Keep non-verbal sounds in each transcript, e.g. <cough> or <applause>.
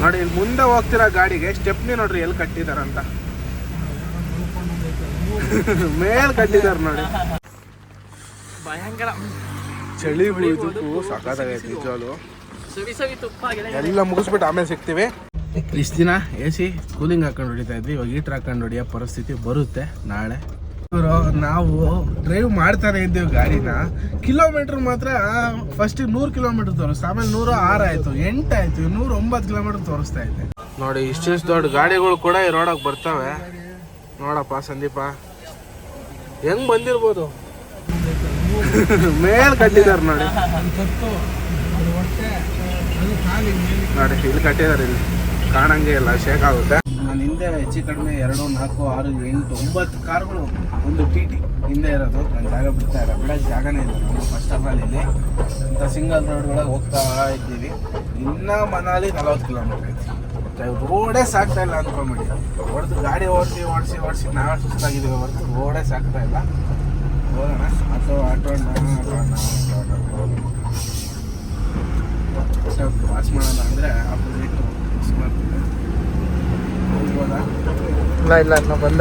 ನೋಡಿ ಇಲ್ಲಿ ಮುಂದೆ ಹೋಗ್ತಿರೋ ಗಾಡಿಗೆ ಸ್ಟೆಪ್ನಿ ನೋಡ್ರಿ ಎಲ್ಲಿ ಕಟ್ಟಿದಾರಂತ <laughs> ಮೇಲ್ ಕಟ್ಟಿದಾರ ನೋಡಿ. ಭಯಂಕರ. ಚಳಿ ಬಿಳಿ ಸಾಕಾಗೈತೆ ನಿಜವಾಗ್ಲು ಎಲ್ಲ ಮುಗಿಸ್ಬಿಟ್ಟು ಆಮೇಲೆ ಸಿಗ್ತೀವಿ. ಇಷ್ಟು ದಿನ ಎ ಸಿ ಕೂಲಿಂಗ್ ಹಾಕೊಂಡು ಹೊಡಿತಾ ಇದ್ವಿ. ಇವಾಗ ಹೀಟ್ರ್ ಹಾಕೊಂಡು ಹೊಡಿಯೋ ಪರಿಸ್ಥಿತಿ ಬರುತ್ತೆ ನಾಳೆ. ನಾವು ಡ್ರೈವ್ ಮಾಡ್ತಾನೆ ಇದ್ದೀವಿ ಗಾಡಿನ. ಕಿಲೋಮೀಟರ್ ಮಾತ್ರ ಫಸ್ಟ್ ನೂರು ಕಿಲೋಮೀಟರ್ ತೋರಿಸ್ತಾ ಆಮೇಲೆ ನೂರು ಆರು ಆಯ್ತು ಎಂಟು ಆಯ್ತು ನೂರ ಒಂಬತ್ತು ಕಿಲೋಮೀಟರ್ ತೋರಿಸ್ತಾ ಇದೆ ನೋಡಿ ಇಷ್ಟು ದೊಡ್ಡ ಗಾಡಿಗಳು ಕೂಡ ಈ ಬರ್ತಾವೆ ಬರ್ತವೆ. ನೋಡಪ್ಪ ಸಂದೀಪ ಹೆಂಗ್ ಬಂದಿರ್ಬೋದು? ಮೇಲ್ ಕಟ್ಟಿದ್ದಾರೆ ನೋಡಿ. ನೋಡಿ ಇಲ್ಲಿ ಕಟ್ಟಿದಾರೆ ಇಲ್ಲಿ. ಕಾಣಂಗೆ ಇಲ್ಲ ಶೇಕ್ ಆಗುತ್ತೆ. ನಾನು ಹಿಂದೆ ಹೆಚ್ಚು ಕಡಿಮೆ ಎರಡು, ನಾಲ್ಕು, ಆರು, ಎಂಟು, ಒಂಬತ್ತು ಕಾರ್ಗಳು ಒಂದು ಟಿ ಟಿ ಹಿಂದೆ ಇರೋದು. ನನ್ನ ಜಾಗ ಬಿಡ್ತಾ ಇಲ್ಲ. ಬಿಡೋ ಜಾಗನೇ ಇಲ್ಲ. ಫಸ್ಟ್ ಆಫ್ ಆಲ್ ಇಲ್ಲಿ ಇಂಥ ಸಿಂಗಲ್ ರೋಡ್ ಒಳಗೆ ಹೋಗ್ತಾ ಇದ್ದೀವಿ. ಇನ್ನೂ ಮನಾಲಿ ನಲವತ್ತು ಕಿಲೋಮೀಟರ್ ಐತಿ. ರೋಡೇ ಸಾಕ್ತಾ ಇಲ್ಲ ಅಂದ್ಕೊಂಬಿಡಿ ಹೊಡೆದು ಗಾಡಿ ಓಡಿಸಿ ಓಡಿಸಿ ಓಡಿಸಿ, ನಾವೇ ಸುಸ್ತಾಗಿದ್ದೀವಿ ಹೊರತು ರೋಡೇ ಸಾಕ್ತಾ ಇಲ್ಲ. ಹೋಗೋಣ. ಆಟೋ ಆಟೋ ವಾಚ್ ಮಾಡೋಣ ಅಂದರೆ ಆಪೋಸಿಟ್ ಮಿಸ್ ಇಲ್ಲ ಇಲ್ಲ ಬಂದ.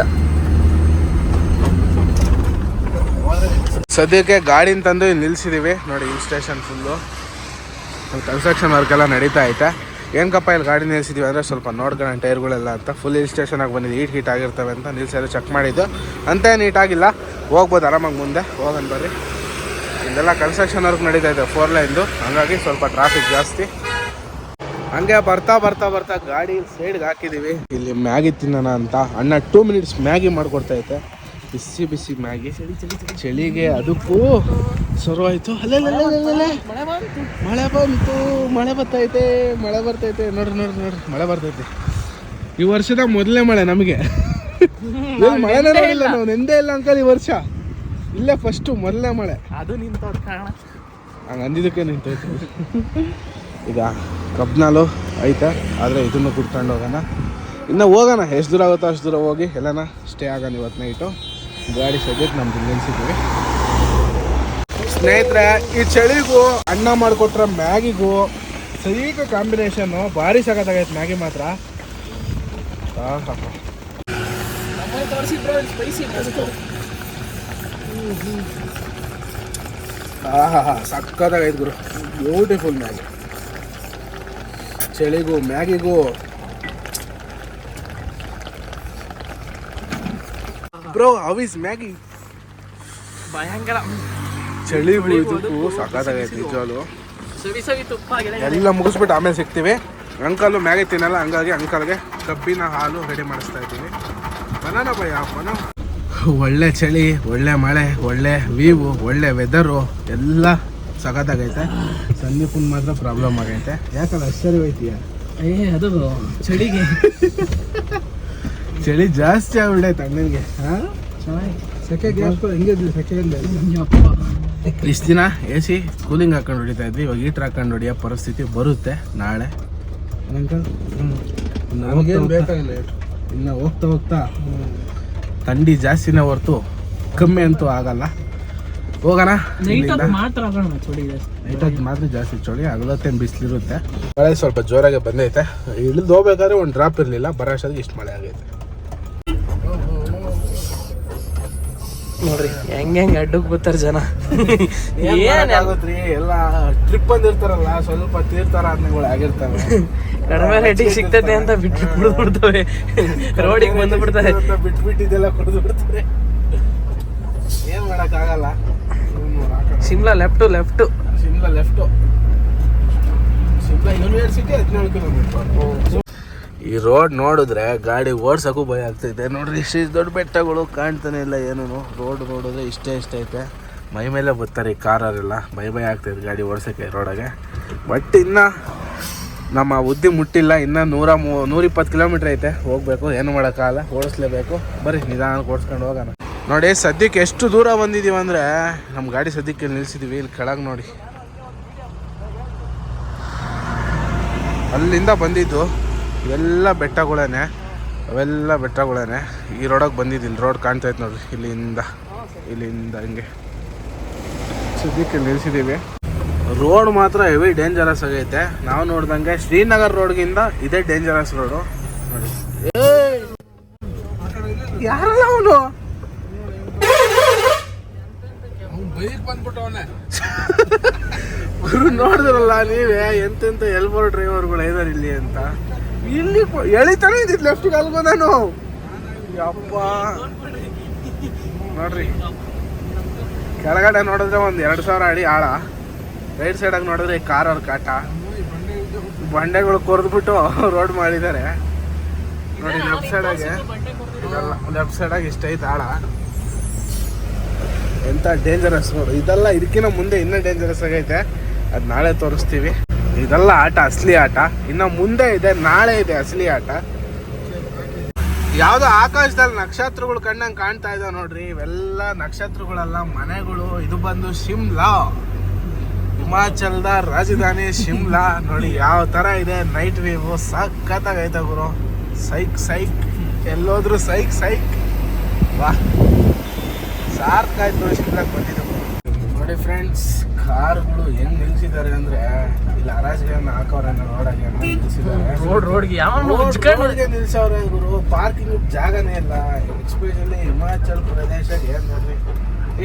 ಸದ್ಯಕ್ಕೆ ಗಾಡಿನ ತಂದು ಇಲ್ಲಿ ನೋಡಿ hill station full construction work ಎಲ್ಲ ನಡೀತಾ ಐತೆ. ಏನಕ್ಕಪ್ಪ ಇಲ್ಲಿ ಗಾಡಿ ನಿಲ್ಸಿದೀವಿ ಅಂದರೆ ಸ್ವಲ್ಪ ನೋಡ್ಕೊಳ್ಳೋಣ ಟೈರ್ಗಳೆಲ್ಲ ಅಂತ. ಫುಲ್ ಹಿಲ್ ಸ್ಟೇಷನಾಗಿ ಬಂದಿದ್ದು ಹೀಟ್ ಹೀಟ್ ಆಗಿರ್ತವೆ ಅಂತ ನಿಲ್ಸಿದ್ರೆ ಚೆಕ್ ಮಾಡಿದ್ದು. ಅಂತ ನೀಟಾಗಿಲ್ಲ. ಹೋಗ್ಬೋದು ಆರಾಮಾಗಿ ಮುಂದೆ. ಹೋಗೋಣ ಬರ್ರಿ. ಇದೆಲ್ಲ ಕನ್ಸ್ಟ್ರಕ್ಷನ್ ವರ್ಕ್ ನಡೀತಾ ಇದೆ. ಫೋರ್ ಲೈನ್ದು ಹಂಗಾಗಿ ಸ್ವಲ್ಪ ಟ್ರಾಫಿಕ್ ಜಾಸ್ತಿ. ಹಂಗೆ ಬರ್ತಾ ಬರ್ತಾ ಬರ್ತಾ ಗಾಡಿ ಸೈಡ್ಗೆ ಹಾಕಿದ್ದೀವಿ ಇಲ್ಲಿ ಮ್ಯಾಗಿ ತಿನ್ನೋಣ ಅಂತ. ಅಣ್ಣ ಟೂ ಮಿನಿಟ್ಸ್ ಮ್ಯಾಗಿ ಮಾಡ್ಕೊಡ್ತಾ ಐತೆ ಬಿಸಿ ಬಿಸಿ ಮ್ಯಾಗಿ. ಚಳಿಗೆ ಅದಕ್ಕೂ ಶುರುವಾಯಿತು ಅಲ್ಲೇ ಮಳೆ ಬಂತು. ಮಳೆ ಬರ್ತೈತೆ ಮಳೆ ಬರ್ತೈತೆ ನೋಡ್ರಿ ನೋಡ್ರಿ ನೋಡ್ರಿ. ಮಳೆ ಬರ್ತೈತೆ ಈ ವರ್ಷದ ಮೊದಲನೇ ಮಳೆ ನಮಗೆ. ಮಳೆನೇ ನೋಡಿಲ್ಲ ನಾವು ನೆಂದೇ ಇಲ್ಲ ಅಂಕಲ್ ಈ ವರ್ಷ. ಇಲ್ಲೇ ಫಸ್ಟು ಮೊದಲನೇ ಮಳೆ. ಅದು ನಿಂತ ಕಾರಣ. ಹಂಗೆ ಅಂದಿದ್ದಕ್ಕೆ ನಿಂತೈತೆ ಈಗ ಕಬ್ನಾಲು ಐತೆ, ಆದರೆ ಇದನ್ನು ಕುಡ್ಕೊಂಡು ಹೋಗೋಣ. ಇನ್ನು ಹೋಗೋಣ, ಎಷ್ಟು ದೂರ ಆಗುತ್ತೋ ಅಷ್ಟು ದೂರ ಹೋಗಿ ಎಲ್ಲನ ಸ್ಟೇ ಆಗೋಣ ಇವತ್ತು ನೈಟು ಗಾಡಿ ಸದ್ಯಕ್ಕೆ ನಮ್ದು ನಿಲ್ಲಿಸಿದ್ವಿ ಸ್ನೇಹಿತರೆ, ಈ ಚಳಿಗೂ ಅನ್ನ ಮಾಡಿಕೊಟ್ರೆ ಮ್ಯಾಗಿಗೂ ಸೈಕ ಕಾಂಬಿನೇಷನ್ನು ಭಾರಿ ಸಖತ್ತಾಗೈತೆ ಮ್ಯಾಗಿ ಮಾತ್ರ. ಆಹಾ. ಹಾ ಹಾ ಸಕ್ಕತ್ತಾಗೈತೆ ಗುರು. Beautiful Maggi. ಚಳಿಗೂ ಮ್ಯಾಗಿಗೂ. Bro is Maggi. ಭಯಂಕರ. ಚಳಿ ಇದಕ್ಕೂ ಸಾಕಾಗೈತೆ ನಿಜವಾಗ್ಲು. ಸವಿ ಸವಿ ತುಪ್ಪ ಆಗಿದೆ ಎಲ್ಲ ಮುಗಿಸ್ಬಿಟ್ಟು ಆಮೇಲೆ ಸಿಗ್ತೀವಿ. ಅಂಕಲು ಮ್ಯಾಗಿ ತಿನ್ನಲ್ಲ ಹಂಗಾಗಿ ಅಂಕಲ್ಗೆ ಕಬ್ಬಿನ ಹಾಲು ರೆಡಿ ಮಾಡಿಸ್ತಾ ಇದ್ದೀವಿ ಬನಾನ ಭಯ ಬನ ಒಳ್ಳೆ ಚಳಿ ಒಳ್ಳೆ ಮಳೆ ಒಳ್ಳೆ ವೀವು ಒಳ್ಳೆ ವೆದರು ಎಲ್ಲ ಸಖತ್ತಾಗೈತೆ ಸಂದೀಪನ್ ಮಾತ್ರ ಪ್ರಾಬ್ಲಮ್ ಆಗೈತೆ. ಯಾಕಲ್ಲ ಅಷ್ಟರಿ ಹೋಯ್ತೀಯ? ಏ ಅದು ಚಳಿಗೆ. ಚಳಿ ಜಾಸ್ತಿ ಆಗ್ಬಿಡೈತೆ ಅಣ್ಣನಿಗೆ ಹಾಂ? ಸೆಕೆ ಗ್ಯಾಸ್ ಹೆಂಗೆ ಇಷ್ಟು ದಿನ ಎ ಸಿ ಕೂಲಿಂಗ್ ಹಾಕೊಂಡು ಹೊಡಿತಾ ಇದ್ವಿ. ಇವಾಗ ಹೀಟ್ರ್ ಹಾಕೊಂಡು ಹೊಡಿಯೋ ಪರಿಸ್ಥಿತಿ ಬರುತ್ತೆ ನಾಳೆ. ಇನ್ನು ಹೋಗ್ತಾ ಹೋಗ್ತಾ ಥಂಡಿ ಜಾಸ್ತಿನೇ ಹೊರತು ಕಮ್ಮಿ ಅಂತೂ ಆಗಲ್ಲ. ಹೋಗೋಣ? ನೈಟ್ ಮಾತ್ರ ಆಗೋಣ ಚಳಿ ಜಾಸ್ತಿ ಮಾತ್ರ ಜಾಸ್ತಿ ಚಳಿ ಹಗಲತ್ತೇನು ಬಿಸಿಲಿರುತ್ತೆ. ಮಳೆ ಸ್ವಲ್ಪ ಜೋರಾಗಿ ಬಂದೈತೆ. ಇಳಿದು ಹೋಗ್ಬೇಕಾದ್ರೆ ಒಂದು ಡ್ರಾಪ್ ಇರಲಿಲ್ಲ ಬರೋಷ್ಟು ಇಷ್ಟು ಮಳೆ ಆಗೈತೆ. ನೋಡ್ರಿ ಹೆಂಗ್ ಹೆಂಗ್ ಅಡ್ಡಕ್ಕೆ ಬರ್ತಾರ ಜನ. ಏನ್ ಆಗುತ್ತ್ರಿ ಎಲ್ಲ ಟ್ರಿಪ್ ಬಂದಿರ್ತಾರಲ್ಲ ಸ್ವಲ್ಪ ತೀರ್ಥಾರಾಧನೆಗಳು ಆಗಿರ್ತಾರೆ ಕಡಿಮೆ ರೇಟಿಗೆ ಸಿಗ್ತದೆ ಅಂತ ಬಿಟ್ಟು ಬಿಡ್ದು ಬಿಡ್ತವೆ ರೋಡಿಗೆ ಬಂದು ಬಿಡ್ತಾರೆ ಬಿಟ್ಬಿಟ್ಟಿದ್ದೆಲ್ಲ ಕುಡಿದು ಬಿಡ್ತಾರೆ ಏನ್ ಮಾಡಕ್ ಆಗಲ್ಲ. Shimla left left. Shimla left. Shimla university ಹದಿನೇಳು ಕಿಲೋಮೀಟರ್ ಈ ರೋಡ್ ನೋಡಿದ್ರೆ ಗಾಡಿ ಓಡ್ಸೋಕ್ಕೂ ಭಯ ಆಗ್ತೈತೆ ನೋಡ್ರಿ ಇಷ್ಟು ದೊಡ್ಡ ಬೆಟ್ಟಗಳು ಕಾಣ್ತಾನೆ ಇಲ್ಲ ಏನೂ ರೋಡ್ ನೋಡಿದ್ರೆ ಇಷ್ಟೇ ಇಷ್ಟ ಐತೆ. ಮೈ ಮೇಲೆ ಬರ್ತಾರೆ ಈ ಕಾರರೆಲ್ಲ ಭಯ ಭಯ ಆಗ್ತೈತೆ ಗಾಡಿ ಓಡ್ಸೋಕ್ಕೆ ರೋಡಾಗೆ. ಬಟ್ ಇನ್ನು ನಮ್ಮ ಉದ್ದಿ ಮುಟ್ಟಿಲ್ಲ. ಇನ್ನು ನೂರ ಮೂ ನೂರಿಪ್ಪತ್ತು ಕಿಲೋಮೀಟ್ರ್ ಐತೆ. ಹೋಗಬೇಕು ಏನು ಮಾಡೋಕ್ಕಾಗಲ್ಲ. ಓಡಿಸ್ಲೇಬೇಕು. ಬರೀ ನಿಧಾನಕ್ಕೆ ಓಡಿಸ್ಕೊಂಡು ಹೋಗೋಣ. ನೋಡಿ, ಸದ್ಯಕ್ಕೆ ಎಷ್ಟು ದೂರ ಬಂದಿದ್ದೀವಿ ಅಂದರೆ ನಮ್ಮ ಗಾಡಿ ಸದ್ಯಕ್ಕೆ ನಿಲ್ಸಿದ್ದೀವಿ ಇಲ್ಲಿ ಕೆಳಗೆ ನೋಡಿ. ಅಲ್ಲಿಂದ ಬಂದಿದ್ದು ಇವೆಲ್ಲ ಬೆಟ್ಟಗಳೇನೆ, ಅವೆಲ್ಲ ಬೆಟ್ಟಗಳೇನೆ. ಈ ರೋಡಾಗ ಬಂದಿದ್ದೀನಿ ರೋಡ್ ಕಾಣ್ತಾ ಇತ್ತು ನೋಡ್ರಿ, ಇಲ್ಲಿಂದ ಇಲ್ಲಿಂದ ಹಿಂಗೆ. ಸದ್ಯಕ್ಕೆ ನಿಲ್ಸಿದ್ದೀವಿ ರೋಡ್ ಮಾತ್ರ ಹೆವಿ ಡೇಂಜರಸ್ ಆಗೈತೆ. ನಾವು ನೋಡ್ದಂಗೆ ಶ್ರೀನಗರ್ ರೋಡ್ಗಿಂತ ಇದೇ ಡೇಂಜರಸ್ ರೋಡು ನೋಡಿ. ಯಾರಲ್ಲ ಅವನು? ಗುರು ನೋಡಿದ್ರಲ್ಲ ನೀವೇ ಎಂತೆಂತ ಎಲ್ಬೋರ್ ಡ್ರೈವರ್ಗಳು ಇದಾರೆ ಇಲ್ಲಿ ಅಂತ. ಇಲ್ಲಿ ಎಳಿತಾನೆ ಇದ್ದಿದ್ದು ಲೆಫ್ಟ್ ಅಲ್ಗೋ ನಾನು ಯಪ್ಪ. ನೋಡ್ರಿ. ಕೆಳಗಡೆ ನೋಡಿದ್ರೆ ಒಂದು ಎರಡು ಸಾವಿರ ಅಡಿ ಆಳ. ರೈಟ್ ಸೈಡಾಗಿ ನೋಡಿದ್ರೆ ಕಾರ್ ಅವ್ರ ಕಾಟ. ಬಂಡೆಗಳು ಕೊರೆದ್ಬಿಟ್ಟು ರೋಡ್ ಮಾಡಿದ್ದಾರೆ. ನೋಡಿ ಲೆಫ್ಟ್ ಸೈಡ್ ಆಗಿ. ಲೆಫ್ಟ್ ಸೈಡಾಗಿ ಇಷ್ಟೈತೆ ಆಳ. ಎಂತ ಡೇಂಜರಸ್ ಇದೆಲ್ಲ ಇದಕ್ಕಿಂತ ಮುಂದೆ ಇನ್ನೂ ಡೇಂಜರಸ್ ಆಗೈತೆ. ಅದು ನಾಳೆ ತೋರಿಸ್ತೀವಿ. ಇದೆಲ್ಲ ಆಟ, ಅಸಲಿ ಆಟ. ಇನ್ನು ಮುಂದೆ ಇದೆ, ನಾಳೆ ಇದೆ ಅಸಲಿ ಆಟ. ಯಾವುದೋ ಆಕಾಶದಲ್ಲಿ ನಕ್ಷತ್ರಗಳು ಕಣ್ಣಂಗೆ ಕಾಣ್ತಾ ಇದಾವೆ ನೋಡ್ರಿ. ಇವೆಲ್ಲ ನಕ್ಷತ್ರಗಳೆಲ್ಲ ಮನೆಗಳು. ಇದು ಬಂದು ಶಿಮ್ಲಾ. ಹಿಮಾಚಲದ ರಾಜಧಾನಿ ಶಿಮ್ಲಾ. ನೋಡಿ ಯಾವ ತರ ಇದೆ. ನೈಟ್ ವ್ಯೂ ಸಖತ್ತಾಗೈತೆ ಗುರು. ಸೈಕ್ ಸೈಕ್. ಎಲ್ಲೋದ್ರು ಸೈಕ್ ಸೈಕ್. ವಾ. ಸಾರ್ಕಾಯ್ತು ಶಿಮ್ಲಾಕ್ ಬಂದಿದ್ದು ನೋಡಿ ಫ್ರೆಂಡ್ಸ್ ಕಾರ್ಗಳು ಹೆಂಗ್ ನಿಲ್ಸಿದ್ದಾರೆ ಅಂದ್ರೆ ಇಲ್ಲಿ ಹರಾಜಿಗಳನ್ನ ಹಾಕೋರನ್ನ ರೋಡಾಗೆ ನಿಲ್ಸಿದ್ದಾರೆ. ರೋಡ್ ರೋಡ್ಗೆ ಯಾವ ರೋಡ್ಗೆ ನಿಲ್ಸವ್ರೆ ಇವರು. ಪಾರ್ಕಿಂಗ್ ಜಾಗನೇ ಇಲ್ಲ. ಎಕ್ಸ್ಪೆಷಲಿ ಹಿಮಾಚಲ್ ಪ್ರದೇಶ ಏನ್ ನೋಡ್ರಿ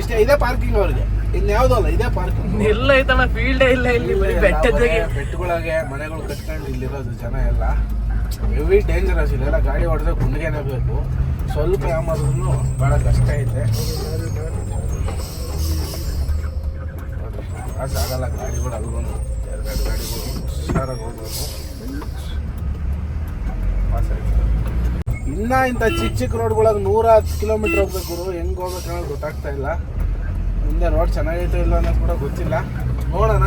ಇಷ್ಟೇ ಇದೇ ಪಾರ್ಕಿಂಗ್ ಅವ್ರಿಗೆ. ಇನ್ಯಾವುದೂ ಅಲ್ಲ ಇದೇ ಪಾರ್ಕಿಂಗ್ ಎಲ್ಲ ಐತಲ್ಲ ಫೀಲ್ಡೇ ಇಲ್ಲ ಇಲ್ಲಿ ಬರೀ ಬೆಟ್ಟದಾಗೆ ಬೆಟ್ಟಗಳಾಗೆ ಮನೆಗಳು ಕಟ್ಕೊಂಡು ಇಲ್ಲಿರೋದು ಜನ ಎಲ್ಲ. ಹೆವಿ ಡೇಂಜರಸ್ ಇದೆಲ್ಲ ಗಾಡಿ ಹೊಡೆದ್ರೆ ಗುಂಡಿಗೆನೇ ಬೇಕು ಸ್ವಲ್ಪ ಯಾಮಾದ್ರೂ ಭಾಳ ಕಷ್ಟ ಐತೆ. ಆಗಲ್ಲ ಗಾಡಿಗಳು ಅಲ್ಗೂ ಎರಡು ಗಾಡಿಗಳು ಹುಷಾರಾಗಿ ಹೋಗ್ಬೇಕು. ಇನ್ನ ಇಂಥ ಚಿಕ್ಕ ಚಿಕ್ಕ ರೋಡ್ಗಳಾಗ ನೂರ ಹತ್ತು ಕಿಲೋಮೀಟರ್ ಹೋಗ್ಬೇಕು ಹೆಂಗ್ ಹೋಗ್ಬೇಕು ಅನ್ನೋದು ಗೊತ್ತಾಗ್ತಾ ಇಲ್ಲ. ಮುಂದೆ ರೋಡ್ ಚೆನ್ನಾಗೈತೆ ಇಲ್ಲ ಅನ್ನೋದು ಕೂಡ ಗೊತ್ತಿಲ್ಲ. ನೋಡೋಣ.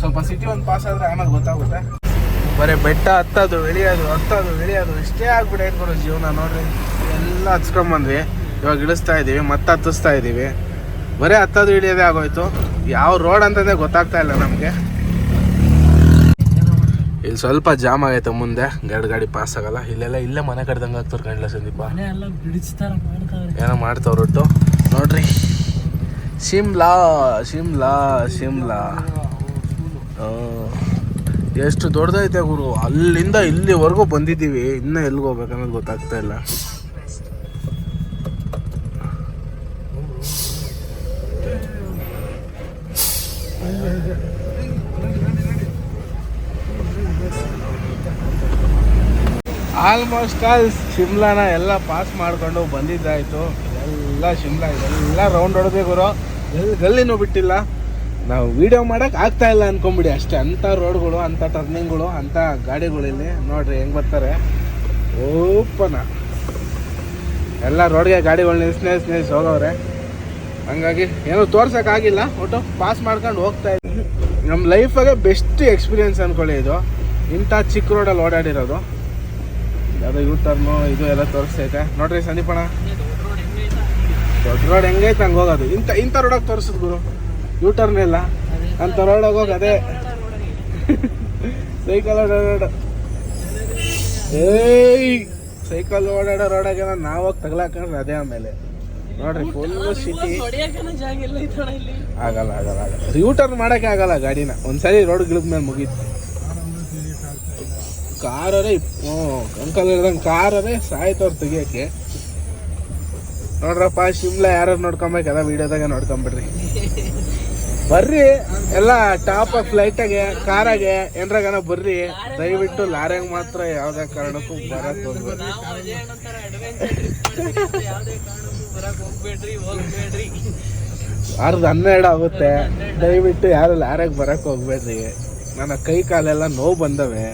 ಸ್ವಲ್ಪ ಸಿಟಿ ಒಂದು ಪಾಸ್ ಆದ್ರೆ ಆಮೇಲೆ ಗೊತ್ತಾಗುತ್ತೆ. ಬರೀ ಬೆಟ್ಟ ಹತ್ತೋದು ಇಳಿಯೋದು ಹತ್ತೋದು ಇಳಿಯೋದು ಇಷ್ಟೇ ಆಗ್ಬಿಟ್ಟೈತೆ ಬರೋ ಜೀವನ ನೋಡ್ರಿ. ಎಲ್ಲ ಹಚ್ಕೊಂಬಂದ್ವಿ ಇವಾಗ ಇಳಿಸ್ತಾ ಇದೀವಿ ಮತ್ತೆ ಹತ್ತಿಸ್ತಾ ಇದೀವಿ. ಬರೀ ಹತ್ತೋದು ಇಳಿಯೋದೇ ಆಗೋಯ್ತು. ಯಾವ ರೋಡ್ ಅಂತಂದೇ ಗೊತ್ತಾಗ್ತಾ ಇಲ್ಲ ನಮಗೆ. ಇಲ್ಲಿ ಸ್ವಲ್ಪ ಜಾಮ್ ಆಗೈತೆ ಮುಂದೆ. ಗಡ್ ಗಾಡಿ ಪಾಸ್ ಆಗಲ್ಲ. ಇಲ್ಲೆಲ್ಲ ಇಲ್ಲೇ ಮನೆ ಕಡ್ದಂಗೆ ಆಗ್ತಾರೆ ಕಂಡ್ಲ ಸಂದೀಪ. ಏನೋ ಮಾಡ್ತಾವ್ರ ನೋಡ್ರಿ. ಶಿಮ್ಲಾ ಶಿಮ್ಲಾ ಶಿಮ್ಲಾ. ಆ, ಎಷ್ಟು ದೊಡ್ಡದೈತೆ ಗುರು. ಅಲ್ಲಿಂದ ಇಲ್ಲಿವರೆಗೂ ಬಂದಿದ್ದೀವಿ. ಇನ್ನೂ ಎಲ್ಲಿಗೆ ಹೋಗ್ಬೇಕನ್ನೋದು ಗೊತ್ತಾಗ್ತಾ ಇಲ್ಲ. ಆಲ್ಮೋಸ್ಟ್ ಆಲ್ ಶಿಮ್ಲಾನ ಎಲ್ಲ ಪಾಸ್ ಮಾಡ್ಕೊಂಡು ಬಂದಿದ್ದಾಯಿತು. ಎಲ್ಲ ಶಿಮ್ಲಾ, ಇದೆಲ್ಲ ರೌಂಡ್ ಹೊಡೆದೇ ಗುರು. ಎಲ್ಲಿ ಗಲ್ಲಿನೂ ಬಿಟ್ಟಿಲ್ಲ. ನಾವು ವಿಡಿಯೋ ಮಾಡಕ್ ಆಗ್ತಾ ಇಲ್ಲ ಅನ್ಕೊಂಬಿಡಿ ಅಷ್ಟೇ. ಅಂಥ ರೋಡ್ಗಳು ಅಂಥ ಟರ್ನಿಂಗ್ಗಳು ಅಂಥ ಗಾಡಿಗಳಿಲ್ಲಿ ನೋಡ್ರಿ ಹೆಂಗ್ ಬರ್ತಾರೆ. ಓಪನ. ಎಲ್ಲ ರೋಡ್ಗೆ ಗಾಡಿಗಳು ಸ್ನೇಹ ಸ್ನೇಹಿಸಿ ಹೋಗವ್ರೆ ಹಂಗಾಗಿ ತೋರ್ಸಕ್ ತೋರ್ಸೋಕ್ಕಾಗಿಲ್ಲ ಒಟ್ಟು ಪಾಸ್ ಮಾಡ್ಕೊಂಡು ಹೋಗ್ತಾ ಇದ್ದೀನಿ ನಮ್ಮ ಲೈಫಾಗೆ ಬೆಸ್ಟ್ ಎಕ್ಸ್ಪೀರಿಯನ್ಸ್ ಅನ್ಕೊಳ್ಳಿ ಇದು. ಇಂಥ ಚಿಕ್ಕ ರೋಡಲ್ಲಿ ಓಡಾಡಿರೋದು. ಯಾವುದೋ ಯೂ ಟರ್ನು ಇದು ಎಲ್ಲ ತೋರಿಸ್ತೈತೆ. ನೋಡ್ರಿ ಸಂದೀಪಣ್ಣ ದೊಡ್ಡ ರೋಡ್ ಹೆಂಗೈತೆ ಹಂಗೆ. ಹೋಗೋದು. ಇಂಥ ಇಂಥ ರೋಡಾಗ ತೋರಿಸಿದ್ ಗುರು. ಯೂ ಟರ್ನ್ ಇಲ್ಲ. ಅಂತ ರೋಡ್ ಹೋಗಿ ಅದೇ. ಸೈಕಲ್ ಓಡಾಡೋ ಏಯ್! ಸೈಕಲ್ ಓಡಾಡೋ ರೋಡಾಗೆ ನಾವು ಹೋಗಿ ತಗಲಾಕೊಂಡ್ರೆ ಅದೇ ಆಮೇಲೆ. ನೋಡ್ರಿ ಫುಲ್ ಸಿಟಿ ಆಗಲ್ಲ ಆಗಲ್ಲ ಆಗಲ್ಲ. ಯೂಟರ್ನ್ ಮಾಡೋಕ್ಕೆ ಆಗಲ್ಲ ಗಾಡಿನ. ಒಂದ್ಸರಿ ರೋಡ್ ಗಿಳಿದ ಮೇಲೆ ಮುಗೀತು. ಕಾರರೇ ಹ್ಞೂ ಅಂಕಲ್ ಹೇಳ್ದಂಗೆ ಕಾರರೇ ಸಾಯ್ತವ್ರು ತೆಗಿಯೋಕ್ಕೆ. ನೋಡ್ರಪ್ಪ ಶಿಮ್ಲಾ ಯಾರು ನೋಡ್ಕೊಬೇಕಲ್ಲ ವಿಡಿಯೋದಾಗ ನೋಡ್ಕೊಂಬಿಡ್ರಿ. ಬರ್ರಿ. ಎಲ್ಲ ಟಾಪ್ ಫ್ಲೈಟಾಗೆ ಕಾರಾಗೆ ಏನ್ರಾಗನ ಬರ್ರಿ. ದಯವಿಟ್ಟು ಲಾರ್ಯಾಗ ಮಾತ್ರ ಯಾವ್ದೇ ಕಾರಣಕ್ಕೂ ಬರಕ್ ಹೋಗ್ಬೇಡ್ರಿ. ಅರ್ಧ ಹನ್ನೆರಡು ಆಗುತ್ತೆ. ದಯವಿಟ್ಟು ಯಾರು ಲಾರ್ಯಾಗ ಬರಕ್ ಹೋಗ್ಬೇಡ್ರಿ. ನನ್ನ ಕೈ ಕಾಲೆಲ್ಲ ನೋವು ಬಂದವೆ.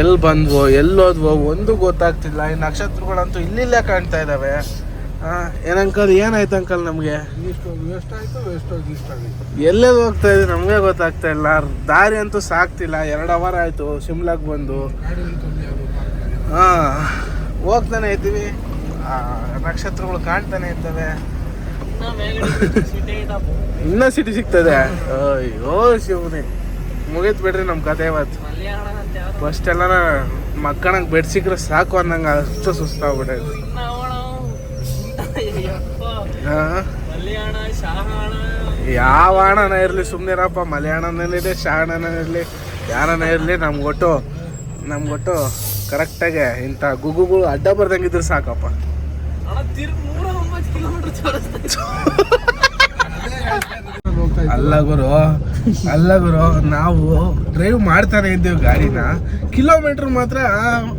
ಎಲ್ಲಿ ಬಂದ್ವೋ ಎಲ್ಲೋದ್ವೋ ಒಂದು ಗೊತ್ತಾಗ್ತಿಲ್ಲ. ಈ ನಕ್ಷತ್ರಗಳಂತೂ ಇಲ್ಲಿಲ್ಲೇ ಕಾಣ್ತಾ ಇದಾವೆ ಏನಂಕಲ್ ಏನಾಯ್ತು ಅಂಕಲ್ ನಮಗೆ? ಎಲ್ಲೆಲ್ಲಿ ಹೋಗ್ತಾ ಇದೆ ನಮಗೆ ಗೊತ್ತಾಗ್ತಾ ಇಲ್ಲ. ದಾರಿ ಅಂತೂ ಸಾಕ್ತಿಲ್ಲ. ಎರಡು ಅವರ್ ಆಯ್ತು ಶಿಮ್ಲಾಗ್ ಬಂದು. ಹಾ, ಹೋಗ್ತಾನೆ ಇದ್ದೀವಿ. ನಕ್ಷತ್ರಗಳು ಕಾಣ್ತಾನೆ ಇರ್ತವೆ ಇನ್ನ ಸಿಟಿ ಸಿಗ್ತದೆ. ಅಯ್ಯೋ, ಶಿವನೇ. ಮುಗಿತ್ ಬಿಡ್ರಿ ನಮ್ಮ ಕತೆ ಇವತ್ತು. ಫಸ್ಟ್ ಎಲ್ಲ ಮಕ್ಕಳಂಗೆ ಬೆಡ್ ಸಿಕ್ಕರೆ ಸಾಕು ಅನ್ನಂಗೆ ಅಷ್ಟು ಸುಸ್ತಾಗ್ಬಿಟ್ಟೈತೆ. ಯಾವ ಹಣನ ಇರಲಿ ಸುಮ್ಮನಿರಪ್ಪ ಮಲಯಾಳನಲ್ಲಿದೆ ಶಾಣನ ಇರಲಿ ಯಾರನ ಇರಲಿ ನಮ್ಗೊಟ್ಟು ನಮ್ಗೊಟ್ಟು ಕರೆಕ್ಟಾಗಿ ಇಂಥ ಗುಗುಗಳು ಅಡ್ಡ ಬರ್ದಂಗಿದ್ರು ಸಾಕಪ್ಪ. ಅಲ್ಲ ಗುರು ಅಲ್ಲ ಗುರು, ನಾವು ಡ್ರೈವ್ ಮಾಡ್ತಾನೆ ಇದ್ದೀವಿ ಗಾಡಿನ. ಕಿಲೋಮೀಟರ್ ಮಾತ್ರ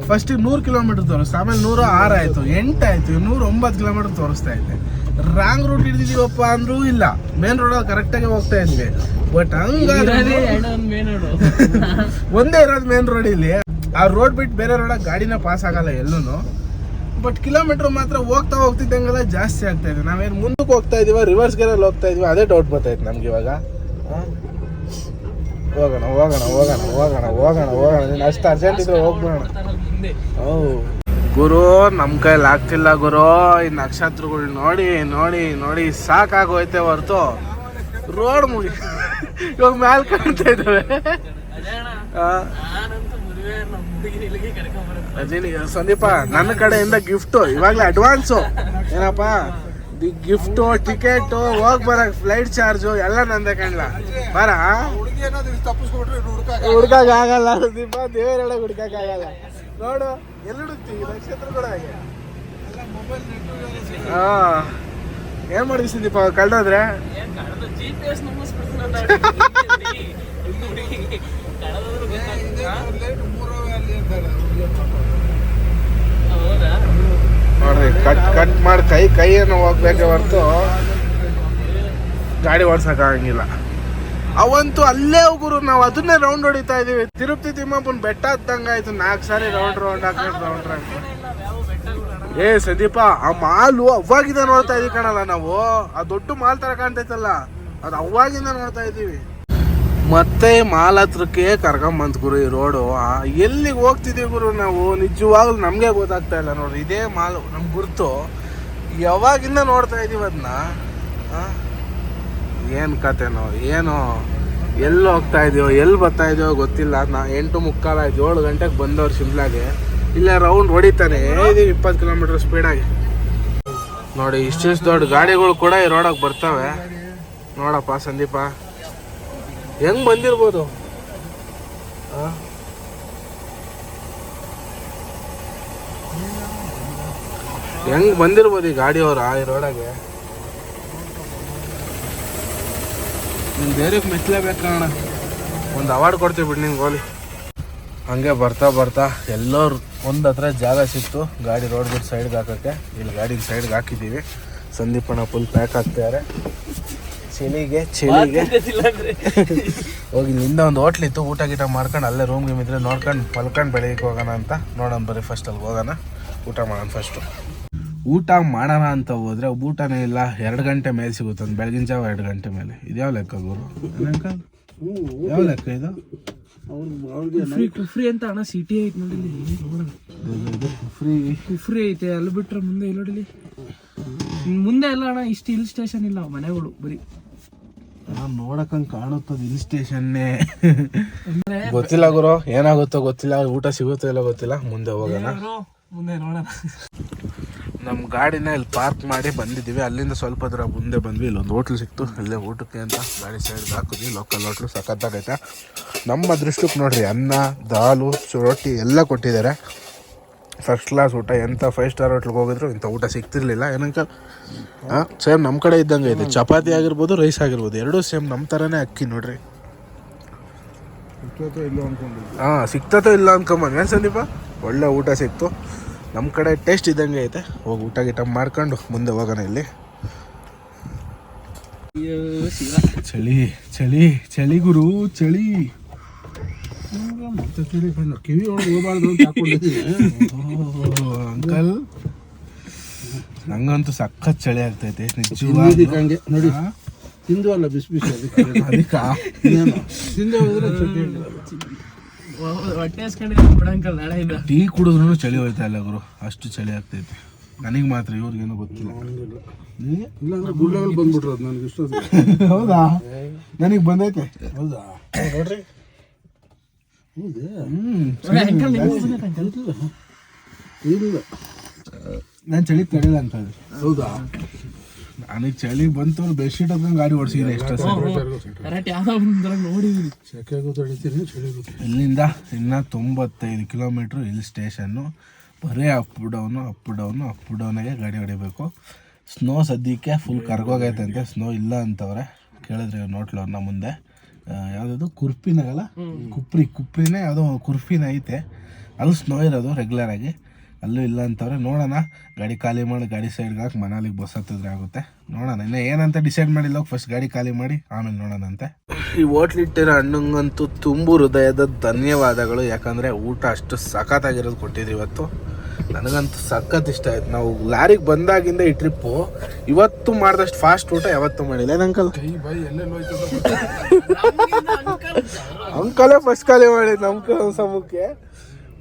ಫಸ್ಟ್ ನೂರು ಕಿಲೋಮೀಟರ್ ತೋರಿಸ್ತಾ. ಆಮೇಲೆ ನೂರು ಆರು ಆಯ್ತು, ಎಂಟು ಆಯ್ತು ನೂರ ಒಂಬತ್ತು ಕಿಲೋಮೀಟರ್ ತೋರಿಸ್ತಾ ಐತೆ ರಾಂಗ್ ರೂಟ್ ಹಿಡಿದಿದೀವಪ್ಪ ಅಂದ್ರೂ ಇಲ್ಲ. ಮೇನ್ ರೋಡ್ ಕರೆಕ್ಟಾಗಿ ಹೋಗ್ತಾ ಇದ್ವಿ. ಬಟ್ ಹಂಗ <laughs> ಒಂದೇ ಇರೋದು ಮೇನ್ ರೋಡ್ ಇಲ್ಲಿ. ಆ ರೋಡ್ ಬಿಟ್ಟು ಬೇರೆ ರೋಡಾಗ ಗಾಡಿನ ಪಾಸ್ ಆಗಲ್ಲ ಎಲ್ಲೂ ಬಟ್ ಕಿಲೋಮೀಟರ್ ಮಾತ್ರ ಹೋಗ್ತಾ ಹೋಗ್ತಿದ್ದಂಗೆಲ್ಲ ಜಾಸ್ತಿ ಆಗ್ತಾ ಇದೆ. ನಾವೇನು ಮುಂದಕ್ಕೆ ಹೋಗ್ತಾ ಇದೀವ ರಿವರ್ಸ್ ಗೇರಲ್ಲಿ ಹೋಗ್ತಾ ಇದೀವ ಅದೇ ಡೌಟ್ ಬರ್ತೈತೆ ನಮ್ಗೆ ಇವಾಗ? ಹೋಗೋಣ ಹೋಗೋಣ ಹೋಗೋಣ ಹೋಗೋಣ ಹೋಗೋಣ ಹೋಗೋಣ ಅಷ್ಟು ಅರ್ಜೆಂಟ್ ಇದ್ರೆ ಹೋಗ್ಬಿಡೋಣ ಓ ಗುರು ನಮ್ಮ ಕೈಲಿ ಆಗ್ತಿಲ್ಲ ಗುರು. ಈ ನಕ್ಷತ್ರಗಳು ನೋಡಿ ನೋಡಿ ನೋಡಿ ಸಾಕಾಗೋಯ್ತೆ ಹೊರ್ತು ರೋಡ್ ಮುಗಿ, ಇವಾಗ ಮ್ಯಾಲ್ ಕಾಣ್ತಾ ಇದ್ದಾವೆ ಸಂದೀಪ ನನ್ನ ಕಡೆಯಿಂದ ಗಿಫ್ಟು ಇವಾಗಲೇ ಅಡ್ವಾನ್ಸು ಏನಪ್ಪ? ದಿ ಗಿಫ್ಟು ಟಿಕೆಟು ಹೋಗಿ ಬರಕ್ ಫ್ಲೈಟ್ ಚಾರ್ಜು ಎಲ್ಲ ನಂದೆ ಕಣ್ಲ. ಬರ ಹುಡ್ಕಾಗ ಆಗಲ್ಲ ದೀಪ ದೇವರೆಲ್ಲ ಹುಡ್ಕಾಕ ಆಗಲ್ಲ ನೋಡು ಎಲ್ಲಿ ಹುಡುಕ್ತೀವಿ ನಕ್ಷತ್ರ ಕೂಡ ಹಾಗೆ. ಹಾ ಏನ್ ಮಾಡಿದ್ವಿ ಸಂದೀಪ ಕಳ್ದೋದ್ರೆ <laughs> ನೋಡ್ರಿ ಕಟ್ ಕಟ್ ಮಾಡಿ ಕೈ ಕೈ ಏನೋ ಹೋಗ್ಬೇಕೆ ಹೊರತು ಗಾಡಿ ಓಡ್ಸಕ್ ಆಗಂಗಿಲ್ಲ ಅವಂತೂ ಅಲ್ಲೇ ಹೋಗುರು ನಾವು ಅದನ್ನೇ ರೌಂಡ್ ಹೊಡಿತಾ ಇದೀವಿ. ತಿರುಪತಿ ತಿಮ್ಮಪ್ಪನ ಬೆಟ್ಟ ಹತ್ತಂಗ ಆಯ್ತು. ನಾಲ್ಕು ಸಾರಿ ರೌಂಡ್ ರೌಂಡ್ ಹಾಕೊಂಡು ರೌಂಡ್ ರೌಂಡ್ ಏ, ಸದೀಪ, ಆ ಮಾಲು ಅವಾಗಿಂದ ನೋಡ್ತಾ ಇದೀವಿ ಕಣಲ್ಲ ನಾವು. ಆ ದೊಡ್ಡ ಮಾಲ್ ತರ ಕಾಣ್ತೈತಲ್ಲ. ಅದು ಅವಾಗಿಂದ ನೋಡ್ತಾ ಇದೀವಿ. ಮತ್ತೆ ಮಾಲ್ ಹತ್ರಕ್ಕೆ ಕರ್ಕೊಂಬಂತ ಗುರು ಈ ರೋಡು ಎಲ್ಲಿಗೆ ಹೋಗ್ತಿದ್ದೀವಿ ಗುರು ನಾವು? ನಿಜವಾಗ್ಲೂ ನಮಗೆ ಗೊತ್ತಾಗ್ತಾ ಇಲ್ಲ ನೋಡ್ರಿ. ಇದೇ ಮಾಲ್ ನಮ್ಗೆ ಗುರುತು. ಯಾವಾಗಿಂದ ನೋಡ್ತಾ ಇದ್ದೀವಿ ಅದನ್ನ ಏನು ಕತೆನೋ ಏನೋ? ಎಲ್ಲಿ ಹೋಗ್ತಾ ಇದೀವೋ, ಎಲ್ಲಿ ಬರ್ತಾ ಇದೀವೋ ಗೊತ್ತಿಲ್ಲ. ನಾ ಎಂಟು ಮುಕ್ಕಾಲ ಆಯ್ತು. ಏಳು ಗಂಟೆಗೆ ಬಂದವ್ರು ಶಿಮ್ಲಾಗೆ. ಇಲ್ಲೇ ರೌಂಡ್ ಹೊಡಿತಾನೆ. ಇದೀವಿ ಇಪ್ಪತ್ತು ಕಿಲೋಮೀಟರ್ ಸ್ಪೀಡಾಗಿ ನೋಡಿ ಇಷ್ಟಿಷ್ಟು ದೊಡ್ಡ ಗಾಡಿಗಳು ಕೂಡ ಈ ರೋಡಾಗ ಬರ್ತವೆ. ನೋಡಪ್ಪ, ಸಂದೀಪ. ಹೆಂಗ್ ಬಂದಿರ್ಬೋದು? ಹೆಂಗ್ ಬಂದಿರ್ಬೋದು ಈ ಗಾಡಿಯವ್ರ ಈ ರೋಡಾಗೆ? ನಿನ್ ಬೇರೆಗೆ ಮೆಚ್ಚಲೇಬೇಕು ಕಣ ಒಂದು ಅವಾರ್ಡ್ ಕೊಡ್ತೀವಿ ಬಿಡಿ ನಿಂಗೆ ಗೋಲಿ ಹಂಗೆ ಬರ್ತಾ ಬರ್ತಾ ಎಲ್ಲರೂ ಒಂದು ಹತ್ರ ಜಾಗ ಸಿಕ್ತು ಗಾಡಿ ರೋಡ್ ಬಿಟ್ಟು ಸೈಡ್ಗೆ ಹಾಕೋಕ್ಕೆ. ಇಲ್ಲಿ ಗಾಡಿಗೆ ಸೈಡ್ಗೆ ಹಾಕಿದ್ದೀವಿ. ಸಂದೀಪಣ್ಣ ಫುಲ್ ಪ್ಯಾಕ್ ಹಾಕ್ತಿದ್ದಾರೆ. ಚಳಿಗೆ ಚಳಿಗೆ. <laughs> ಹೋಗಿ ಇಲ್ಲಿಂದ ಒಂದು ಹೋಟ್ಲ್ ಇತ್ತು ಊಟ ಗೀಟ ಮಾಡ್ಕೊಂಡು ಅಲ್ಲೇ ರೂಮ್ ಗೀಮ್ ಇದ್ರೆ ನೋಡ್ಕೊಂಡು ಮಲ್ಕೊಂಡು ಬೆಳಗ್ಗೆ ಹೋಗೋಣ ಅಂತ. ನೋಡೋಣ ಬರೀ ಫಸ್ಟ್ ಅಲ್ಲಿ ಹೋಗೋಣ. ಊಟ ಮಾಡೋಣ ಫಸ್ಟು ಊಟ ಮಾಡೋಣ ಅಂತ ಹೋದ್ರೆ ಊಟನೇ ಇಲ್ಲ ಎರಡು ಗಂಟೆ ಮೇಲೆ ಸಿಗುತ್ತೆ ಒಂದು ಬೆಳಗಿನ ಜಾವ ಎರಡು ಗಂಟೆ ಮೇಲೆ. ಇದ್ಯಾವ ಲೆಕ್ಕ ಗುರು? ಯಾವ ಲೆಕ್ಕ ಇದು? ಕುಫ್ರಿ ಅಂತ ಅಣ್ಣ ಸಿಟಿ ಐತಿ ನೋಡಿ ಫ್ರೀ ಕುಫ್ರಿ ಐತೆ ಅಲ್ಲಿ ಬಿಟ್ರೆ ಮುಂದೆ ಇಲ್ಲಿ ನೋಡಿಲಿ ಮುಂದೆ ಎಲ್ಲ ಅಣ್ಣ ಇಷ್ಟು ಹಿಲ್ ಸ್ಟೇಷನ್ ಇಲ್ಲ ಮನೆಗಳು ಬರೀ. ನೋಡಕ್ಕಂಗ್ ಕಾಣುತ್ತದ ಹಿಲ್ ಸ್ಟೇಷನ್ನೇ ಗೊತ್ತಿಲ್ಲ ಗುರು ಏನಾಗುತ್ತೋ ಗೊತ್ತಿಲ್ಲ ಊಟ ಸಿಗುತ್ತೋ ಇಲ್ಲ ಗೊತ್ತಿಲ್ಲ ಮುಂದೆ ಹೋಗೋಣ. ಮುಂದೆ ನೋಡೋಣ. ನಮ್ಮ ಗಾಡಿನ ಇಲ್ಲಿ ಪಾರ್ಕ್ ಮಾಡಿ ಬಂದಿದ್ದೀವಿ. ಅಲ್ಲಿಂದ ಸ್ವಲ್ಪ ದೂರ ಮುಂದೆ ಬಂದ್ವಿ. ಇಲ್ಲೊಂದು ಹೋಟ್ಲ್ ಸಿಕ್ತು. ಅಲ್ಲೇ ಊಟಕ್ಕೆ ಅಂತ ಗಾಡಿ ಸೈಡ್ ಹಾಕಿದ್ವಿ. ಲೋಕಲ್ ಹೋಟ್ಲು ಸಖತ್ತಾಗೈತೆ. ನಮ್ಮ ದೃಷ್ಟಕ್ಕೆ ನೋಡ್ರಿ ಅನ್ನ ದಾಲು ರೊಟ್ಟಿ ಎಲ್ಲ ಕೊಟ್ಟಿದ್ದಾರೆ. ಫಸ್ಟ್ ಕ್ಲಾಸ್ ಊಟ ಎಂಥ ಫೈವ್ ಸ್ಟಾರ್ ಹೋಟ್ಲಿಗೆ ಹೋಗಿದ್ರು ಇಂಥ ಊಟ ಸಿಗ್ತಿರ್ಲಿಲ್ಲ. ಏನಂಕ ಸೇಮ್ ನಮ್ಮ ಕಡೆ ಇದ್ದಂಗೆ ಇದೆ. ಚಪಾತಿ ಆಗಿರ್ಬೋದು ರೈಸ್ ಆಗಿರ್ಬೋದು. ಎರಡೂ ಸೇಮ್ ನಮ್ಮ ಥರನೇ ಅಕ್ಕಿ ನೋಡ್ರಿ. ಹಾಂ ಸಿಕ್ತತೋ ಇಲ್ಲ ಅನ್ಕೊಂಬಂದು ಏನು ಸಂದೀಪ? ಒಳ್ಳೆ ಊಟ ಸಿಕ್ತು. ನಮ್ಮ ಕಡೆ ಟೇಸ್ಟ್ ಇದ್ದಂಗೆ ಐತೆ. ಹೋಗಿ ಊಟ ಗೀಟ ಮಾಡ್ಕೊಂಡು ಮುಂದೆ ಹೋಗೋಣ ಇಲ್ಲಿ. ಚಳಿ ಚಳಿ ಚಳಿ ಗುರು ಚಳಿ. ಮತ್ತೆ ಚಳಿ ಕಿವಿ ಹೋಗಬಾರ್ದು ಅಂಕಲ್. ನಂಗಂತೂ ಸಖತ್ ಚಳಿ ಆಗ್ತೈತೆ ನಿಜವಾಗಿ ಹಂಗೆ ನೋಡಿ. ತಿಂದು ಅಲ್ಲ ಬಿಸಿ ಬಿಸಿ ಅದಕ್ಕೆ? ಏನು ತಿಂದು ಹೋದ್ರೆ ಇಂದ ಟೀ ಕುಡಿದ್ರು ಚಳಿ ಹೋಯ್ತಾ ಇಲ್ಲ ಗುರು. ಅಷ್ಟು ಚಳಿ ಆಗ್ತೈತೆ. ನನಗೆ ಮಾತ್ರ ಇವ್ರಿಗೇನು ಗೊತ್ತಿಲ್ಲ. ಇಲ್ಲಾಂದ್ರೆ ಗುಡ್ಡಗಳು ಬಂದ್ಬಿಟ್ರು ಅದು ನನಗೆ ಇಷ್ಟ ಹೌದಾ? ನನಗೆ ಬಂದೈತೆ. ಹೌದಾ? ನೋಡ್ರಿ ಹೌದೇ ಹ್ಮ್ ಅಂಕಲ್ ನಿಮ್ಗೆ ಬಂದೈತೆ ಅಂಕಲ್ ಇಲ್ಲ. ನಾನು ಚಳಿ ತಡೆಯಲ್ಲ ಅಂತ ಹೇಳಿ ಹೌದಾ? ನನಗೆ ಚಳಿ ಬಂತು ಬೆಡ್ಶೀಟ್ ಹಾಕೊಂಡು ಗಾಡಿ ಓಡಿಸಿದೆ ಎಷ್ಟು ಇಲ್ಲಿಂದ ಇನ್ನು ತೊಂಬತ್ತೈದು ಕಿಲೋಮೀಟ್ರ್ ಹಿಲ್ ಸ್ಟೇಷನ್ನು ಬರೀ up down up down up ಡೌನಾಗೆ ಗಾಡಿ ಹೊಡಿಬೇಕು. ಸ್ನೋ ಸದ್ಯಕ್ಕೆ ಫುಲ್ ಕರ್ಗೋಗೈತೆ ಸ್ನೋ ಇಲ್ಲ ಅಂತವ್ರೆ. ಕೇಳಿದ್ರೆ ನೋಟ್ಲು ಅವ್ರನ್ನ ಮುಂದೆ. ಯಾವುದದು? ಕುರ್ಪಿನಾಗಲ್ಲ? ಕುಪ್ರಿ, ಕುಪ್ರಿನೇ ಯಾವುದೋ ಕುರ್ಪಿನ ಐತೆ. ಅದು ಸ್ನೋ ಇರೋದು ರೆಗ್ಯುಲರಾಗಿ ಅಲ್ಲೂ ಇಲ್ಲ ಅಂತವ್ರೆ, ನೋಡೋಣ. ಗಾಡಿ ಖಾಲಿ ಮಾಡಿ, ಗಾಡಿ ಸೈಡ್ಗೆ ಹಾಕಿ, ಮನಾಲಿಗೆ ಬಸ್ ಹತ್ತಿದ್ರೆ ಆಗುತ್ತೆ. ನೋಡೋಣ. ಇನ್ನೇ ಏನಂತ ಡಿಸೈಡ್ ಮಾಡಿಲ್ಲ ಫಸ್ಟ್ ಗಾಡಿ ಖಾಲಿ ಮಾಡಿ, ಆಮೇಲೆ ನೋಡೋಣಂತೆ ಈ ಹೋಟ್ಲಿಟ್ಟಿರೋ ಹಣ್ಣಂಗಂತೂ ತುಂಬು ಹೃದಯದ ಧನ್ಯವಾದಗಳು. ಯಾಕಂದರೆ ಊಟ ಅಷ್ಟು ಸಖತ್ತಾಗಿರೋದು ಕೊಟ್ಟಿದ್ರು ಇವತ್ತು. ನನಗಂತೂ ಸಖತ್ ಇಷ್ಟ ಆಯ್ತು. ನಾವು ಲಾರಿಗೆ ಬಂದಾಗಿಂದ ಈ ಟ್ರಿಪ್ಪು ಇವತ್ತು ಮಾಡಿದಷ್ಟು ಫಾಸ್ಟ್ ಊಟ ಯಾವತ್ತೂ ಮಾಡಿಲ್ಲ. ಏನು ಅಂಕಲ್ ಅಂಕಲೇ ಫಸ್ಟ್ ಖಾಲಿ ಮಾಡಿದ್ದು ನಮ್ಮ ಸಮಕ್ಕೆ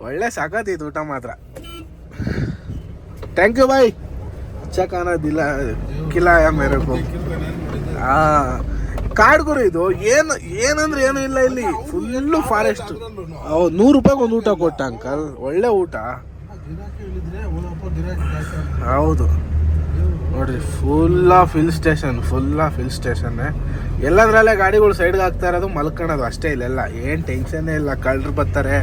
ಒಳ್ಳೆ ಸಖತ್ತಿತ್ತು ಊಟ ಮಾತ್ರ. ಥ್ಯಾಂಕ್ ಯು ಬಾಯ್ ಕಾಣೋದಿಲ್ಲ. ಕಿಲಾಯ ಮೇರೆ ಆ ಕಾಡ್ಗುರು ಇದು. ಏನು ಏನಂದ್ರೆ ಏನು ಇಲ್ಲ ಇಲ್ಲಿ. ಫುಲ್ಲು ಫಾರೆಸ್ಟ್ ಹೌದು ನೂರು ರೂಪಾಯಿಗೆ ಒಂದು ಊಟ ಕೊಟ್ಟ ಅಂಕಲ್ ಒಳ್ಳೆ ಊಟ. ಹೌದು. ನೋಡ್ರಿ full of hill station full of hill station ಎಲ್ಲದ್ರಲ್ಲೇ ಗಾಡಿಗಳು ಸೈಡ್ಗೆ ಹಾಕ್ತಾ ಇರೋದು ಮಲ್ಕೊಳ್ಳೋದು ಅಷ್ಟೇ ಇಲ್ಲೆಲ್ಲ ಏನು ಟೆನ್ಷನ್ನೇ ಇಲ್ಲ. ಕಳ್ಳರು ಬರ್ತಾರೆ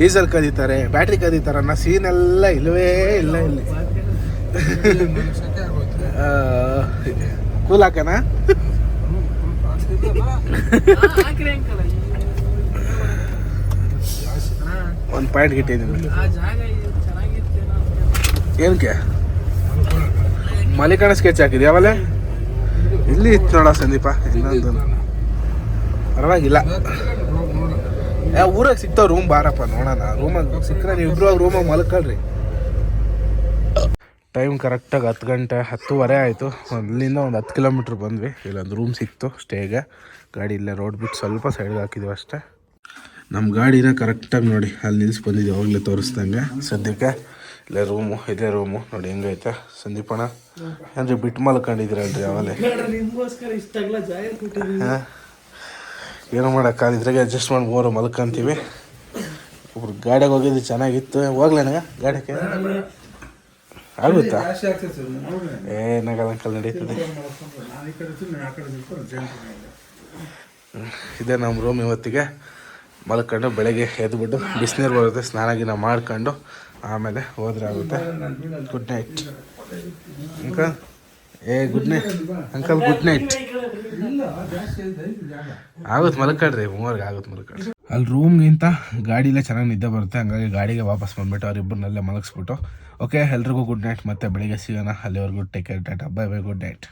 ಡೀಸೆಲ್ ಕದೀತಾರೆ ಬ್ಯಾಟ್ರಿ ಕದೀತಾರೆ ಅನ್ನೋ ಸೀನ್ ಎಲ್ಲ ಇಲ್ಲವೇ ಇಲ್ಲ ಇಲ್ಲಿ. ಕೂಲ್ ಹಾಕನ ಒಂದು ಪಾಯಿಂಟ್ ಗಿಟ್ಟಿದ್ದೀನಿ ಆ ಜಾಗ ಇದು ಚೆನ್ನಾಗಿತ್ತೇನೋ ಏನಕ್ಕೆ? ಮಲಿಕಣ ಸ್ಕೆಚ್ ಹಾಕಿದ್ಯಾ ಆಮೇಲೆ? ಇಲ್ಲಿ ಇತ್ತು ನೋಡ ಸಂದೀಪ, ಇನ್ನೊಂದು. ಪರವಾಗಿಲ್ಲ. ಊರಾಗ ಸಿಗ್ತಾವ ರೂಮ್ ಬಾರಪ್ಪ, ನೋಡೋಣ. ರೂಮಾಗ ಸಿಕ್ಕರೆ ನೀವು ಇಬ್ರು ರೂಮಾಗ ಮಲ್ಕೊಳ್ರಿ. ಟೈಮ್ ಕರೆಕ್ಟಾಗಿ ಹತ್ತು ಗಂಟೆ, ಹತ್ತುವರೆ ಆಯಿತು. ಅಲ್ಲಿಂದ ಒಂದು ಹತ್ತು ಕಿಲೋಮೀಟ್ರ್ ಬಂದ್ವಿ. ಇಲ್ಲೊಂದು ರೂಮ್ ಸಿಕ್ತು ಸ್ಟೇಗೆ ಗಾಡಿ ಇಲ್ಲೇ ರೋಡ್ ಬಿಟ್ಟು ಸ್ವಲ್ಪ ಸೈಡ್ಗೆ ಹಾಕಿದ್ವಿ ಅಷ್ಟೇ. ನಮ್ಮ ಗಾಡಿನ ಕರೆಕ್ಟಾಗಿ ನೋಡಿ, ಅಲ್ಲಿ ನಿಲ್ಸಿ ಬಂದಿದ್ದೆ ಅವಾಗಲೇ ತೋರಿಸ್ದಂಗೆ. ಸದ್ಯಕ್ಕೆ ಇಲ್ಲೇ ರೂಮು ಇದೇ ರೂಮು ನೋಡಿ, ಹೆಂಗೈತೆ? ಸಂದೀಪಣ್ಣ ಏನ್ರಿ ಬಿಟ್ಟು ಮಲ್ಕೊಂಡಿದ್ರಲ್ರಿ ಆಮೇಲೆ? ಏನು ಮಾಡೋಕ್ಕಾಗಲ್ಲ ಇದ್ರಾಗೆ ಅಡ್ಜಸ್ಟ್ ಮಾಡಿ ಮೂವರು ಮಲ್ಕೊಂತೀವಿ. ಒಬ್ರು ಗಾಡಿಗೆ ಹೋಗಿದ್ದು ಚೆನ್ನಾಗಿತ್ತು. ಹೋಗ್ಲೇನ ಗಾಡಿಗೆ ಆಗುತ್ತಾ? ಏನಾಗಲ್ಲ ಅಂಕಲ್ ನಡೀತದೆ. ಇದೇ ನಮ್ಮ ರೂಮ್ ಇವತ್ತಿಗೆ. ಮಲ್ಕೊಂಡು ಬೆಳಗ್ಗೆ ಎದ್ಬಿಟ್ಟು ಬಿಸಿನೀರು ಬರುತ್ತೆ, ಸ್ನಾನ ಗಿನ ಮಾಡ್ಕೊಂಡು ಆಮೇಲೆ ಹೋದ್ರೆ ಆಗುತ್ತೆ ಗುಡ್ ನೈಟ್ ಅಂಕಲ್? ಏ good night uncle good night ಆಗುತ್ತೆ ಮಲ್ಕಾಡ್ರಿ ಮೂವರ್ಗೆ ಆಗುತ್ತೆ ಮಲ್ಕಾಡ್ರಿ ಅಲ್ಲಿ ರೂಮ್ಗಿಂತ ಗಾಡಿಯಲ್ಲೇ ಚೆನ್ನಾಗಿ ನಿದ್ದೆ ಬರುತ್ತೆ. ಹಂಗಾಗಿ ಗಾಡಿಗೆ ವಾಪಸ್ ಬಂದ್ಬಿಟ್ಟು ಅವ್ರಿಬ್ಬರನ್ನಲ್ಲೇ ಮಲಗಿಸ್ಬಿಟ್ಟು. ಓಕೆ ಎಲ್ರಿಗೂ ಗುಡ್ ನೈಟ್ ಮತ್ತೆ ಬೆಳಿಗ್ಗೆ ಸಿಗೋಣ. ಅಲ್ಲಿವರೆಗೂ take care tata bye bye good night